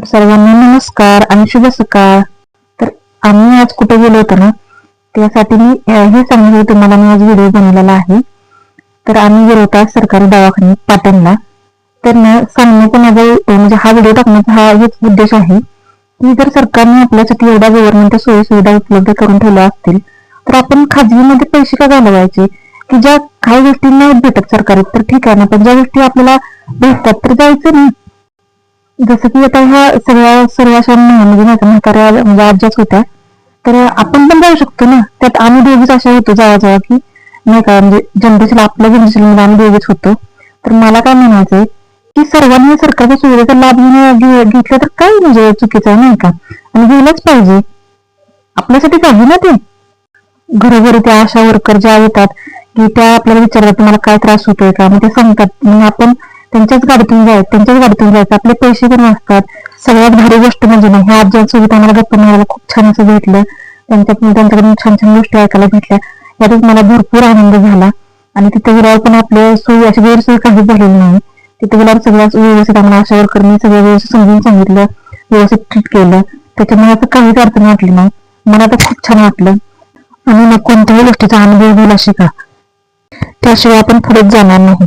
तर सर्वांना नमस्कार आणि शुभ सकाळ. तर आम्ही आज कुठे गेलो होतो ना त्यासाठी मी हे सांगितलं तुम्हाला मी आज व्हिडिओ बनवलेला आहे. तर आम्ही गेलो होता सरकारी दवाखान्यात पाटणला. तर ना सांगण्याचा माझा म्हणजे हा व्हिडिओ टाकण्याचा हा हेच उद्देश आहे की जर सरकारने आपल्यासाठी एवढ्या गव्हर्नमेंट सोयी सुविधा उपलब्ध करून ठेवल्या असतील तर आपण खाजगीमध्ये पैसे का घालवायचे? की ज्या काही गोष्टी नाही भेटत सरकारी तर ठीक आहे ना पण ज्या गोष्टी आपल्याला भेटतात तर जायचं नाही. जसं की आता ह्या सगळ्या सर्व अशा म्हणजे नाही का म्हाताऱ्या म्हणजे आज्याच होत्या तर आपण पण जाऊ शकतो ना. त्यात आम्ही दोघीच अशा होतो जवळजवळ की नाही का म्हणजे जनरेशन आपल्या जनरेशनमध्ये आम्ही दोघीच होतो. तर मला काय म्हणायचंय की सर्वांनी सरकारच्या सुविधेचा लाभ घे- घेतला तर काय म्हणजे चुकीचं आहे नाही का? आणि घ्यायलाच पाहिजे. आपल्यासाठी पाहिजे ना ते. घरोघरी त्या आशा वर्कर ज्या येतात की त्या आपल्याला विचारतात तुम्हाला काय त्रास होतोय का? मग ते सांगतात. मग आपण त्यांच्याच गाडीतून जायचं त्यांच्याच गाडीतून जायचं. आपले पैसे पण वाचतात. सगळ्यात भारी गोष्ट म्हणजे ना ह्या आज्यांसोबत आम्हाला गप्पा मारायला खूप छान असं भेटलं. त्यांच्याकडून त्यांच्याकडून छान छान गोष्टी ऐकायला भेटल्या. यातच मला भरपूर आनंद झाला. आणि तिथे गेल्यावर पण आपले सोयी अशी गैरसोय काहीच झालेली नाही. तिथे गेल्यावर सगळ्या व्यवस्थित आम्हाला आशा वर्करनी सगळं व्यवस्थित समजून सांगितलं व्यवस्थित ट्रीट केलं. त्याच्यामुळे असं काहीच अडचण वाटली नाही. मला तर खूप छान वाटलं. आणि ना कोणत्याही गोष्टीचा अनुभव होईल अशी का? त्याशिवाय आपण पुढेच जाणार नाही.